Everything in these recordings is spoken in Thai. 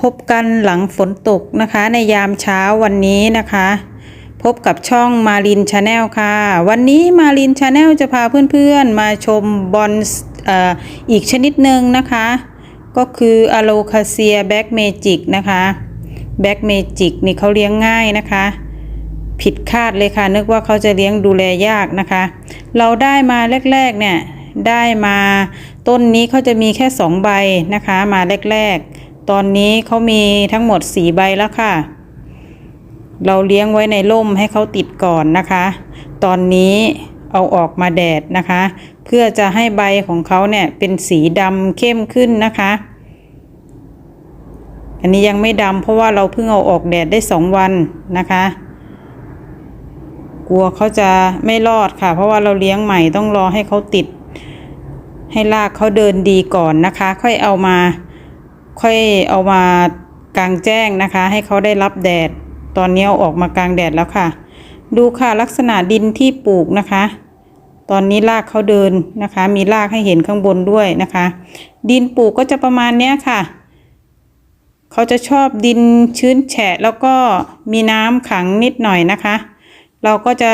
พบกันหลังฝนตกนะคะ ในยามเช้าวันนี้นะคะ พบกับช่องมารินชาแนลค่ะ วันนี้มารินชาแนลจะพาเพื่อนๆ มาชมบอลออีกชนิดหนึ่งนะคะ ก็คืออะโลคาเซียแบ็กเมจิกนะคะแบ็กเมจิกนี่เขาเลี้ยงง่ายนะคะ ผิดคาดเลยค่ะ นึกว่าเขาจะเลี้ยงดูแลยากนะคะ เราได้มาแรก ๆ เนี่ยได้มาต้นนี้เขาจะมีแค่สองใบนะคะ มาแรก ๆ ตอนนี้เขามีทั้งหมดสี่ใบแล้วค่ะ เราเลี้ยงไว้ในร่มให้เขาติดก่อนนะคะ ตอนนี้เอาออกมาแดดนะคะ เพื่อจะให้ใบของเขาเนี่ยเป็นสีดำเข้มขึ้นนะคะ อันนี้ยังไม่ดำเพราะว่าเราเพิ่งเอาออกแดดได้สองวันนะคะ กลัวเขาจะไม่รอดค่ะ เพราะว่าเราเลี้ยงใหม่ต้องรอให้เขาติด ให้รากเขาเดินดีก่อนนะคะ ค่อยเอามา ค่อยเอามากลางแจ้งนะคะ ให้เขาได้รับแดด ตอนนี้เอาออกมากลางแดดแล้วค่ะ ดูค่ะลักษณะดินที่ปลูกนะคะ ตอนนี้รากเขาเดินนะคะ มีรากให้เห็นข้างบนด้วยนะคะ ดินปลูกก็จะประมาณเนี้ยค่ะเขาจะชอบดินชื้นแฉะแล้วก็มีน้ำขังนิดหน่อยนะคะ เราก็จะ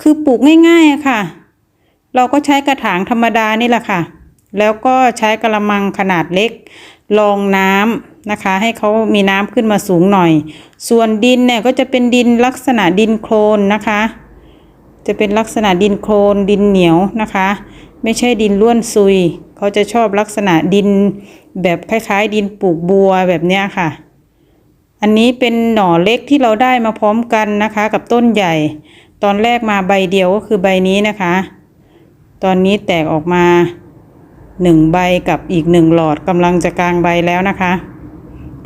คือปลูกง่ายๆค่ะ เราก็ใช้กระถางธรรมดานี่แหละค่ะ แล้วก็ใช้กระมังขนาดเล็กรองน้ำนะคะ ให้เขามีน้ำขึ้นมาสูงหน่อย ส่วนดินเนี่ยก็จะเป็นดินลักษณะดินโคลนนะคะ จะเป็นลักษณะดินโคลนดินเหนียวนะคะ ไม่ใช่ดินล้วนซุย เขาจะชอบลักษณะดินแบบคล้ายๆ ดินปลูกบัวแบบเนี้ยค่ะ อันนี้เป็นหน่อเล็กที่เราได้มาพร้อมกันนะคะ กับต้นใหญ่ ตอนแรกมาใบเดียวก็คือใบนี้นะคะ ตอนนี้แตกออกมา หนึ่งใบกับอีกหนึ่งหลอดกำลังจะกลางใบแล้วนะคะ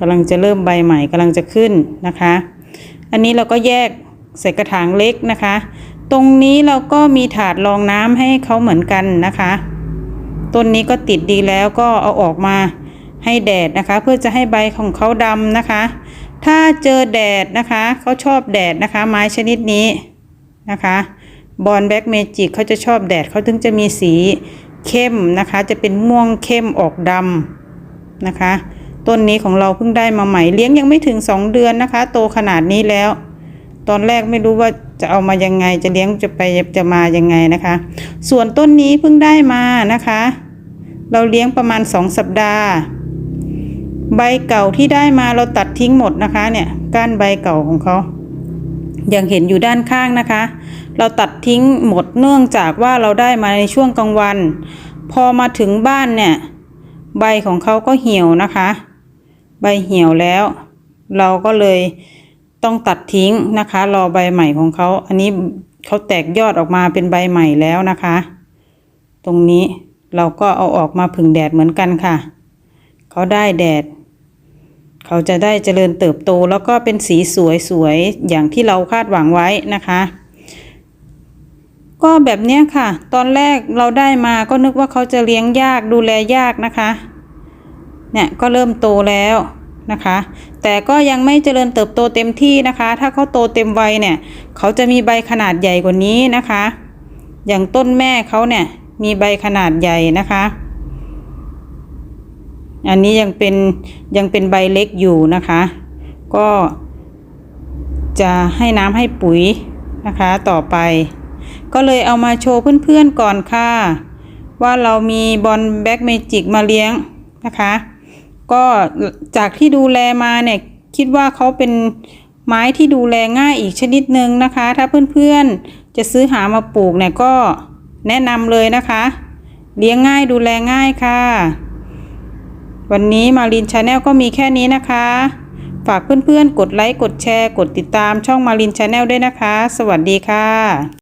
กำลังจะเริ่มใบใหม่กำลังจะขึ้นนะคะ อันนี้เราก็แยกใส่กระถางเล็กนะคะ ตรงนี้เราก็มีถาดรองน้ำให้เขาเหมือนกันนะคะ ต้นนี้ก็ติดดีแล้วก็เอาออกมาให้แดดนะคะ เพื่อจะให้ใบของเขาดำนะคะ ถ้าเจอแดดนะคะเขาชอบแดดนะคะ ไม้ชนิดนี้นะคะบอลแบ็กเมจิกเขาจะชอบแดดเขาถึงจะมีสี เข้มนะคะ จะเป็นม่วงเข้มออกดำนะคะ ต้นนี้ของเราเพิ่งได้มาใหม่เลี้ยงยังไม่ถึงสองเดือนนะคะ โตขนาดนี้แล้ว ตอนแรกไม่รู้ว่าจะเอามายังไงจะเลี้ยงจะไปจะมายังไงนะคะ ส่วนต้นนี้เพิ่งได้มานะคะ เราเลี้ยงประมาณสองสัปดาห์ ใบเก่าที่ได้มาเราตัดทิ้งหมดนะคะเนี่ยก้านใบเก่าของเขายังเห็นอยู่ด้านข้างนะคะ เราตัดทิ้งหมดเนื่องจากว่าเราได้มาในช่วงกลางวัน พอมาถึงบ้านเนี่ย ใบของเขาก็เหี่ยวนะคะ ใบเหี่ยวแล้ว เราก็เลยต้องตัดทิ้งนะคะ รอใบใหม่ของเขา อันนี้เขาแตกยอดออกมาเป็นใบใหม่แล้วนะคะ ตรงนี้เราก็เอาออกมาผึ่งแดดเหมือนกันค่ะ เขาได้แดด เขาจะได้เจริญเติบโตแล้วก็เป็นสีสวยสวยอย่างที่เราคาดหวังไว้นะคะ ก็แบบเนี้ยค่ะ ตอนแรกเราได้มาก็นึกว่าเขาจะเลี้ยงยากดูแลยากนะคะ เนี่ยก็เริ่มโตแล้วนะคะ แต่ก็ยังไม่เจริญเติบโตเต็มที่นะคะ ถ้าเขาโตเต็มวัยเนี่ย เขาจะมีใบขนาดใหญ่กว่านี้นะคะ อย่างต้นแม่เขาเนี่ยมีใบขนาดใหญ่นะคะ อันนี้ยังเป็นยังเป็นใบเล็กอยู่นะคะ ก็จะให้น้ำให้ปุ๋ยนะคะต่อไป ก็เลยเอามาโชว์เพื่อนๆก่อนค่ะ ว่าเรามีบอลแบ็กเมจิกมาเลี้ยงนะคะ ก็จากที่ดูแลมาเนี่ยคิดว่าเขาเป็นไม้ที่ดูแลง่ายอีกชนิดหนึ่งนะคะ ถ้าเพื่อนๆจะซื้อหามาปลูกเนี่ยก็แนะนำเลยนะคะ เลี้ยงง่ายดูแลง่ายค่ะ วันนี้มารินชาแนลก็มีแค่นี้นะคะ ฝากเพื่อนๆ กดไลค์ กดแชร์ กดติดตามช่องมารินชาแนลด้วยนะคะ สวัสดีค่ะ